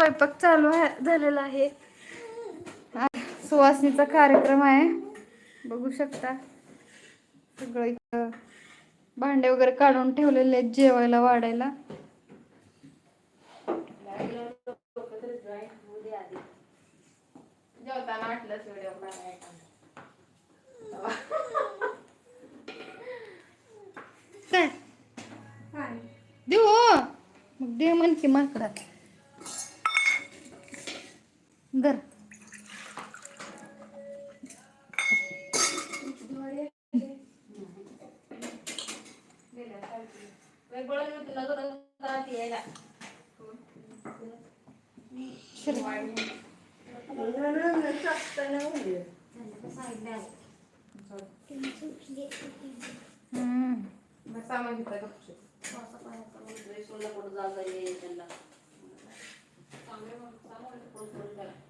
स्वयंपाक चालू झालेला आहे. सुवासनीचा कार्यक्रम आहे. बघू शकता. सगळं इथं भांडे वगैरे काढून ठेवलेले आहेत जेवायला वाढायला. काय? देऊ हो. मग दे म्हण की माकडा. धर हम्म. सामान घेतलं गपचूप. ह्यांना जेवण दिलं.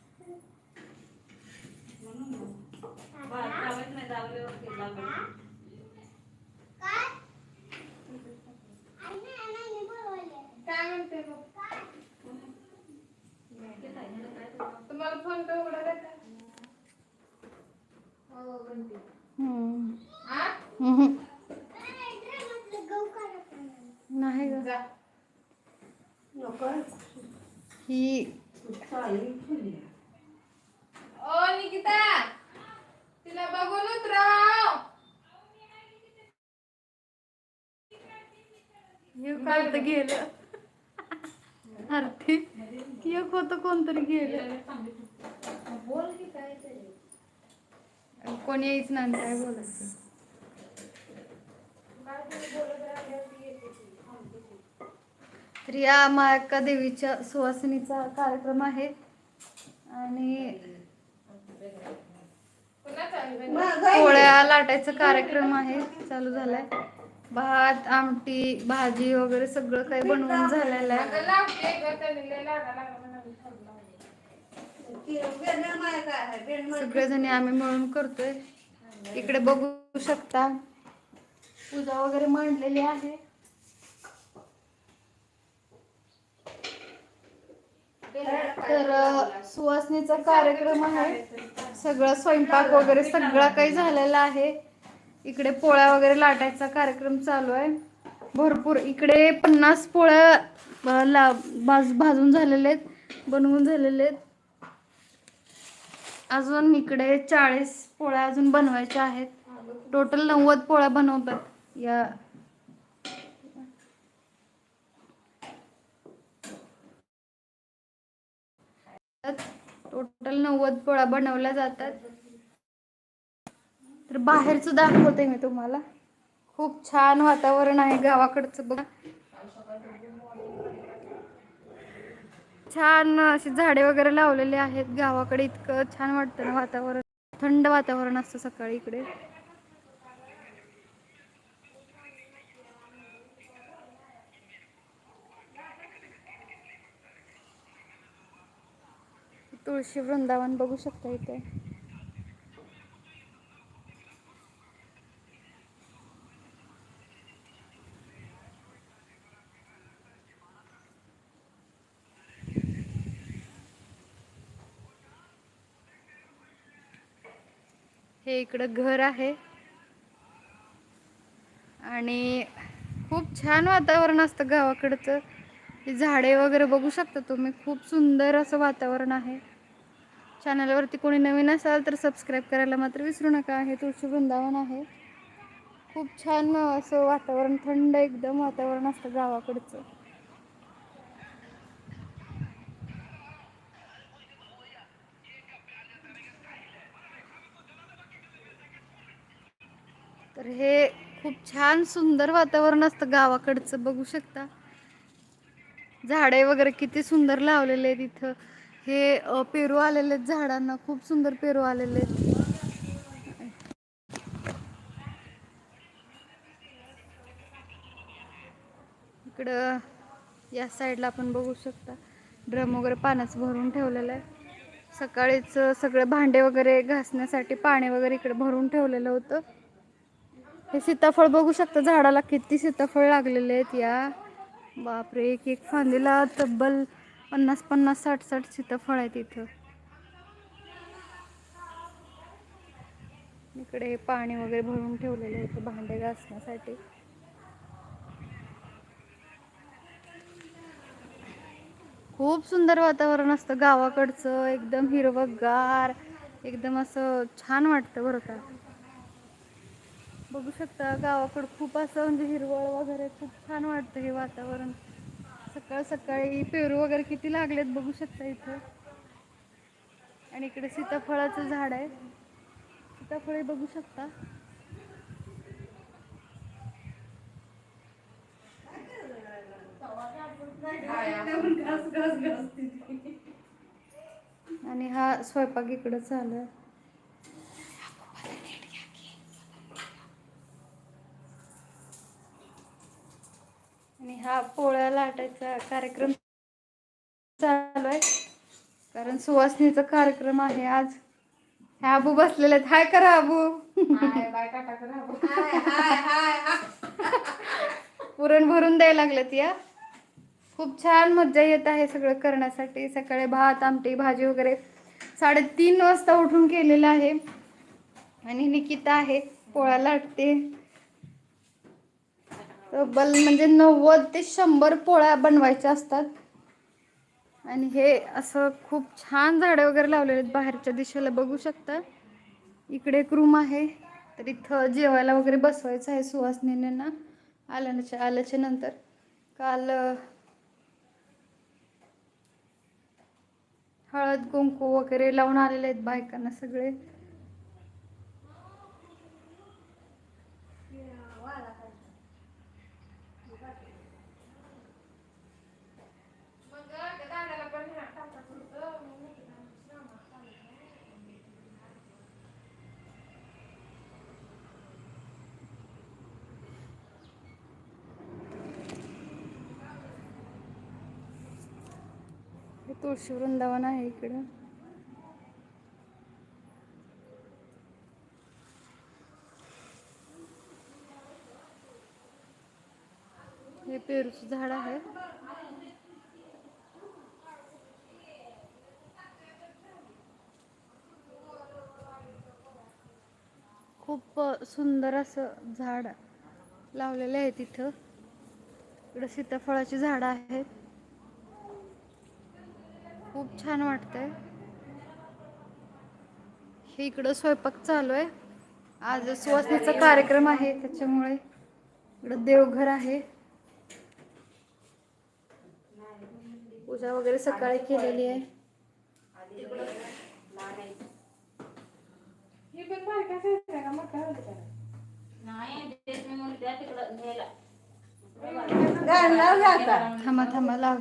म्हणते मग? तुम्हाला फोन पे उघडा देता? हो, म्हणते. हम्म. आ? हम्म. नाही ग जा. नको ही ओ निकिता. तिला बघून उतराव. एक काय तर गेलं. आरती एक होतं कोणतरी गेलं. बोल की काय तरी कोणी यायच नाही काय बोलायचं? तर या मायक्का देवीच्या सुवासिनीचा कार्यक्रम आहे. आणि पोळ्या लाटायचा कार्यक्रम आहे चालू झालाय. भात आमटी भाजी वगैरे सगळं काही बनवून झालेलं आहे. सगळेजणी आम्ही मिळून करतोय. इकडे बघू शकता. पूजा वगैरे मांडलेली आहे. तर सुवासनीचा कार्यक्रम आहे. सगळं स्वयंपाक वगैरे सगळा काही झालेला आहे. इकडे पोळ्या वगैरे लाटायचा कार्यक्रम चालू आहे. भरपूर इकडे पन्नास पोळ्या ला भाज भाजून झालेले आहेत बनवून झालेले आहेत. अजून इकडे चाळीस पोळ्या अजून बनवायच्या आहेत. टोटल नव्वद पोळ्या बनवतात या टोटल नव्वद पोळ्या बनवल्या जातात. तर बाहेरचं दाखवते मी तुम्हाला. खूप छान वातावरण आहे गावाकडचं बघा. छान अशी झाडे वगैरे लावलेली आहेत गावाकडे. इतकं छान वाटतं ना वातावरण. थंड वातावरण असतं सकाळी इकडे. तुळशी वृंदावन बघू शकता इथे. हे इकडं घर आहे. आणि खूप छान वातावरण असतं गावाकडचं. झाडे वगैरे बघू शकता तुम्ही. खूप सुंदर असं वातावरण आहे. चॅनलवरती कोणी नवीन असाल तर सबस्क्राईब करायला मात्र विसरू नका. हे तुळशी वृंदावन आहे. खूप छान असं वातावरण थंड एकदम वातावरण असतं गावाकडचं. तर हे खूप छान सुंदर वातावरण असतं गावाकडचं. बघू शकता. झाडे वगैरे किती सुंदर लावलेले आहेत इथं. हे पेरू आलेले आहेत झाडांना. खूप सुंदर पेरू आलेले आहेत. इकडं या साईडला आपण बघू शकता. ड्रम वगैरे पाण्याचं भरून ठेवलेलं आहे. सकाळीच सगळे भांडे वगैरे घासण्यासाठी पाणी वगैरे इकडे भरून ठेवलेलं होतं. हे सीताफळ बघू शकता झाडाला किती सीताफळ लागलेले आहेत या. बापरे एक एक फांदीला तब्बल पन्नास पन्नास साठ साठ सीताफळ आहेत इथं. इकडे पाणी वगैरे भरून ठेवलेलं आहे इथं भांडे घासण्यासाठी. खूप सुंदर वातावरण असतं गावाकडचं एकदम हिरवगार एकदम असं छान वाटतं बरं का. बघू शकता गावाकडं खूप असं म्हणजे हिरवळ वगैरे खूप छान वाटतं हे वातावरण. सकाळ सकाळी पेरू वगैरे किती लागलेत बघू शकता इथं. आणि इकडे सीताफळाचं झाड आहे. सीताफळे बघू शकता. आणि हा स्वयंपाक इकडं चालू आहे आणि हा पोळ्या लाटायचा कार्यक्रम चालू आहे. कारण सुवासनीचा कार्यक्रम आहे आज. हे आबू बसलेले आहेत. हाय करा आबू. हाय बाय टाटा करा पुरण भरून द्यायला लागलेत या. खूप छान मज्जा येत आहे सगळं करण्यासाठी. सकाळी भात आमटी भाजी वगैरे साडेतीन वाजता उठून केलेलं आहे. आणि निकिता आहे. पोळ्या लाटते. तब्बल म्हणजे नव्वद ते शंभर पोळ्या बनवायच्या असतात. आणि हे असं खूप छान झाडे वगैरे लावलेले आहेत बाहेरच्या दिशेला. बघू शकता. इकडे एक रूम आहे. तर इथं जेवायला वगैरे बसवायचं आहे सुहासनींना आल्याच्या आल्याच्यानंतर. काल हळद कुंकू वगैरे लावून आलेले आहेत बायकांना सगळे. तुळशी वृंदावन आहे इकडं. हे पेरूचं झाड आहे. खूप सुंदर असं झाड लावलेलं आहे तिथं. इकडं सीताफळाची झाडं आहेत. खूप छान वाटतंय. हे इकडं स्वयंपाक चालू आहे. आज सुवासनीचा कार्यक्रम आहे त्याच्यामुळे इकडं देवघर आहे. पूजा वगैरे सकाळी केलेली आहे. ही थांबा थांबा लाव.